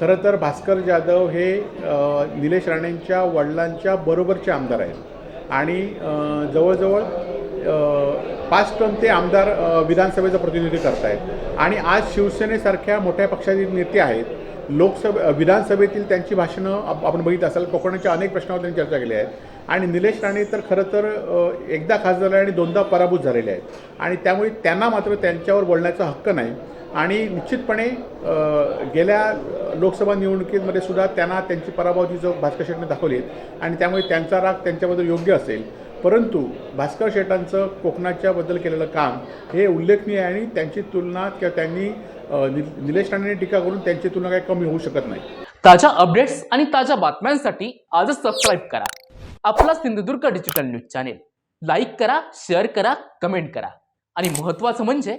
खरं तर भास्कर जाधव हे निलेश राणेंच्या वडिलांच्या बरोबरचे आमदार आहेत. आणि जवळजवळ पाच टर्म ते आमदार विधानसभेचं प्रतिनिधित्व करत आहेत आणि आज शिवसेनेसारख्या मोठ्या पक्षाचे नेते आहेत. लोकसभे विधानसभेतील त्यांची भाषणं आपण बघित असाल कोकणाच्या अनेक प्रश्नावर त्यांनी चर्चा केली आहे आणि निलेश राणे तर खरं तर एकदा खासदार आहे आणि दोनदा पराभूत झालेले आहेत. आणि त्यामुळे त्यांना मात्र त्यांच्यावर बोलण्याचा हक्क नाही. आणि निश्चितपणे गेल्या लोकसभा निवडणुकीमध्ये सुद्धा त्यांना त्यांची पराभवाची जो भास्कर शेटने दाखवली आहेत आणि त्यामुळे त्यांचा राग त्यांच्याबद्दल योग्य असेल. परंतु भास्कर शेटांचं कोकणाच्या बद्दल केलेलं काम हे उल्लेखनीय आहे आणि त्यांची तुलना किंवा त्यांनी निलेश राणेने टीका करून त्यांची तुलना काही कमी होऊ शकत नाही. ताज्या अपडेट्स आणि ताज्या बातम्यांसाठी आजच सबस्क्राईब करा. आपला Sindhudurg digital news channel. Like करा शेअर करा कमेंट करा. आणि महत्त्वाचं म्हणजे